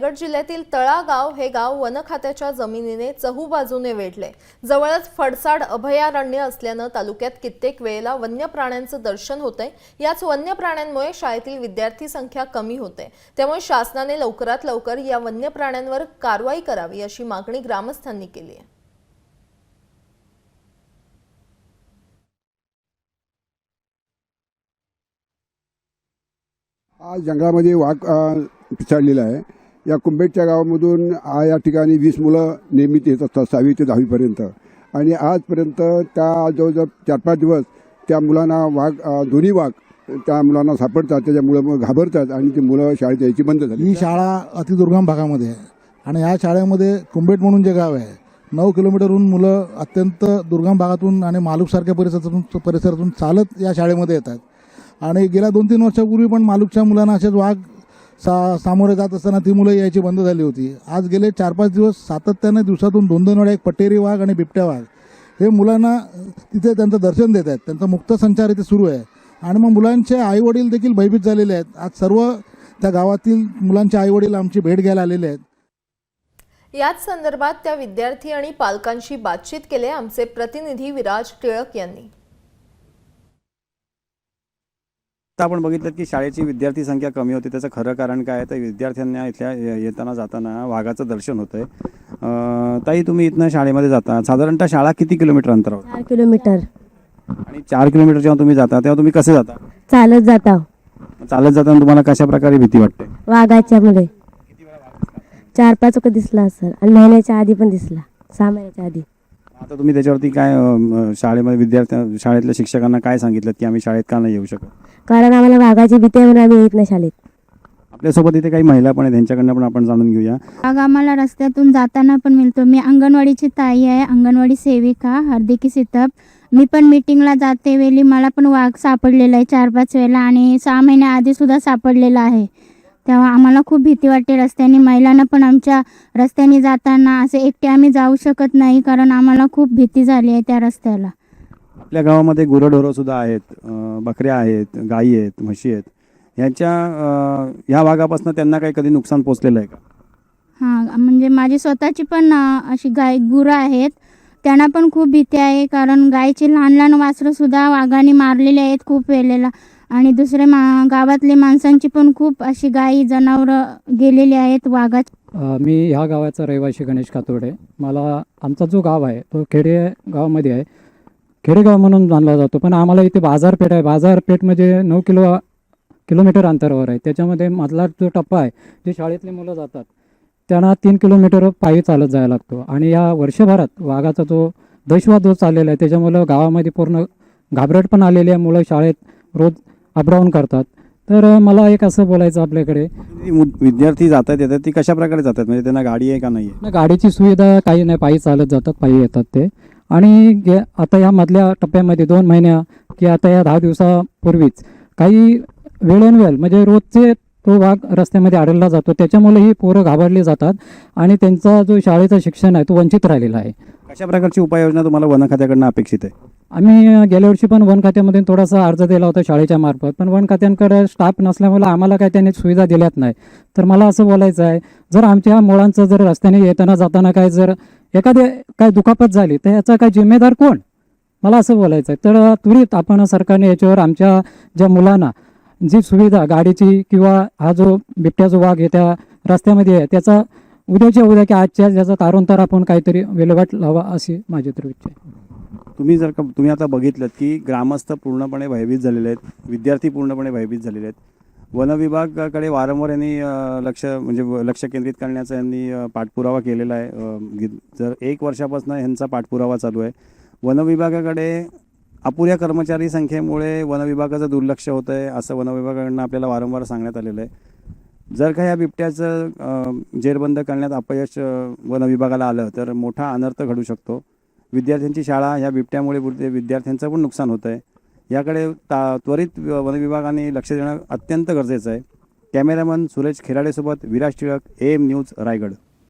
रायगड जिल्ह्यातील तळागाव हे गाव वन खात्याच्या जमिनीने चहूबाजूने वेढले. जवळच फडसाड अभयारण्य असल्यानं तालुक्यात कित्येक वेळेला वन्य प्राण्यांचं दर्शन होतंय. याच वन्य प्राण्यांमुळे शाळेतील विद्यार्थी संख्या कमी होते. त्यामुळे शासनाने लवकरात लवकर या वन्य प्राण्यांवर कारवाई करावी अशी मागणी ग्रामस्थांनी केली आहे. आज जंगलामध्ये वाघ अ, आहे. या कुंभेटच्या गावामधून आ या ठिकाणी वीस मुलं नेहमीच येत असतात सहावी ते दहावीपर्यंत. आणि आजपर्यंत त्या जवळजवळ चार पाच दिवस त्या मुलांना वाघ दोन्ही वाघ त्या मुलांना सापडतात त्याच्यामुळे मग घाबरतात आणि ती मुलं शाळेत यायची बंद झाली. ही शाळा अतिदुर्गम भागामध्ये आहे. आणि या शाळेमध्ये कुंभेट म्हणून जे गाव आहे नऊ किलोमीटरहून मुलं अत्यंत दुर्गम भागातून आणि मालूकसारख्या परिसरातून परिसरातून चालत या शाळेमध्ये येतात. आणि गेल्या दोन तीन वर्षापूर्वी पण मालूकच्या मुलांना असेच वाघ सा सामोरे जात असताना ती मुलं यायची बंद झाली होती. आज गेले चार पाच दिवस सातत्याने दिवसातून दोन दोन वेळा एक पटेरी वाघ आणि बिबट्या वाघ. हे मुलांना तिथे त्यांचं दर्शन देत आहेत. त्यांचा मुक्त संचार इथे सुरू आहे. आणि मग मुलांचे आईवडील देखील भयभीत झालेले आहेत. आज सर्व त्या गावातील मुलांचे आईवडील आमची भेट घ्यायला आलेले आहेत. याच संदर्भात त्या विद्यार्थी आणि पालकांशी बातचीत केले आमचे प्रतिनिधी विराज टिळक यांनी. आता आपण बघितलं की शाळेची विद्यार्थी संख्या कमी होती. त्याचं खरं कारण काय आहे? तर विद्यार्थ्यांना इथल्या येताना जाताना वाघाचं दर्शन होतं आहे ताई तुम्ही इथनं शाळेमध्ये जाता. साधारणतः शाळा किती किलोमीटर अंतरावर चार किलोमीटर. आणि चार किलोमीटर जेव्हा तुम्ही जाता तेव्हा तुम्ही कसे जाता? चालत जाता. चालत जाताना तुम्हाला कशा प्रकारे भीती वाटते? वाघाच्या मध्ये. चार पाच वखत दिसला असेल. आणि महिन्याच्या आधी पण दिसला. सहा महिन्याच्या आधी. आता तुम्ही त्याच्यावरती काय अं, शाळेमध्ये विद्यार्थ्या शाळेतल्या शिक्षकांना काय सांगितलं की आम्ही शाळेत का नाही येऊ शकत? कारण आम्हाला वाघाची भीती आहे म्हणून आम्ही येत नाही शाळेत. आपल्यासोबत इथे काही महिला पण आहेत त्यांच्याकडनं पण आपण जाणून घेऊया. वाघ आम्हाला रस्त्यातून जाताना पण मिळतो. मी अंगणवाडीची ताई आहे अंगणवाडी सेविका हार्दिकी सितप. मी पण मीटिंगला जाते वेळी. मला पण वाघ सापडलेला आहे चार पाच वेळेला आणि सहा महिन्याआधी सुद्धा सापडलेला आहे. तेव्हा आम्हाला खूप भीती वाटते रस्त्याने. महिलांना पण आमच्या रस्त्याने जाताना असे एकटे आम्ही जाऊ शकत नाही कारण आम्हाला खूप भीती झाली आहे त्या रस्त्याला. आपल्या गावामध्ये गुरंढोरं सुद्धा आहेत बकऱ्या आहेत गायी आहेत म्हशी आहेत. ह्यांच्या ह्या भागापासून त्यांना काही कधी नुकसान पोचलेलं आहे का? हां म्हणजे माझी स्वतःची पण अशी गाय गुरं आहेत. त्यांना पण खूप भीती आहे कारण गायची लहान लहान वासरं सुद्धा वाघाने मारलेली आहेत खूप वेळेला. आणि दुसरे मा गावातले माणसांची पण खूप अशी गायी जनावरं गेलेली आहेत वाघाची अ, मी ह्या गावाचा रहिवासी गणेश कातोडे. मला आमचा जो गाव आहे तो खेडे गावामध्ये आहे. खेडेगाव म्हणून मानला जातो. पण आम्हाला इथे बाजारपेठ आहे. बाजारपेठ म्हणजे नऊ किलो किलोमीटर अंतरावर आहे. त्याच्यामध्ये मधला जो टप्पा आहे जे शाळेतली मुलं जातात त्यांना तीन किलोमीटर पायी चालत जायला लागतो. आणि या वर्षभरात वाघाचा जो दहशतवाद जो चाललेला आहे त्याच्यामुळं गावामध्ये पूर्ण घाबरट पण आलेली आहे. मुलं शाळेत रोज अपडाऊन करतात. तर मला एक असं बोलायचं आपल्याकडे. विद्यार्थी जातात येतात ती कशा प्रकारे जातात? म्हणजे त्यांना गाडी आहे का नाही गाडीची सुविधा काही नाही. पायी चालत जातात पायी येतात ते. आणि गे आता या मधल्या टप्प्यामध्ये दोन महिन्या की आता या दहा दिवसापूर्वीच काही वेळोनवेळ म्हणजे रोजचे तो भाग रस्त्यामध्ये आढळला जातो त्याच्यामुळे ही पोरं घाबरली जातात आणि त्यांचा जो शाळेचं शिक्षण आहे तो वंचित राहिलेला आहे. कशा प्रकारची उपाययोजना तुम्हाला वन खात्याकडनं अपेक्षित आहे? आम्ही गेल्या वर्षी पण वन खात्यामध्ये थोडासा अर्ज दिला होता शाळेच्या मार्फत पण वन खात्यांकडे स्टाफ नसल्यामुळे आम्हाला काय त्यांनी सुविधा दिल्यात नाही. तर मला असं बोलायचं आहे जर आमच्या मुळांचं जर रस्त्याने येताना जाताना काय जर एखादी काय दुखापत झाली तर याचा काय जिम्मेदार कोण? मला असं बोलायचं आहे. तर त्वरित आपण सरकारने याच्यावर आमच्या ज्या मुलांना जी सुविधा गाडीची किंवा हा जो बिबट्या जो वाघ आहे त्या रस्त्यामध्ये आहे त्याचा उद्याच्या उद्या की आजच्या ज्याचा तार आपण काहीतरी विल्हेवाट लावा अशी माझी तर इच्छा आहे. तुम्ही जर का तुम्ही आता बघितलं की ग्रामस्थ पूर्णपणे भयभीत झालेले आहेत विद्यार्थी पूर्णपणे भयभीत झालेले आहेत. वनविभागाकडे वारंवार यांनी लक्ष म्हणजे व- लक्ष केंद्रित करण्याचा यांनी पाठपुरावा केलेला आहे. जर एक वर्षापासून यांचा पाठपुरावा चालू आहे. वनविभागाकडे अपुऱ्या कर्मचारी संख्येमुळे वनविभागाचं दुर्लक्ष होतं आहे असं वनविभागाकडनं आपल्याला वारंवार सांगण्यात आलेलं आहे. जर का या बिबट्याचं जेरबंद करण्यात अपयश वनविभागाला आलं तर मोठा अनर्थ घडू शकतो. विद्यार्थ्यांची शाळा ह्या बिबट्यामुळे बुड- विद्यार्थ्यांचं पण नुकसान होतं आहे. याकडे ता त्वरित वन विभागाने लक्ष देणं अत्यंत गरजेचं आहे. Cameraman Suresh खिराडेसोबत Viraj Tilak A M news Raigad.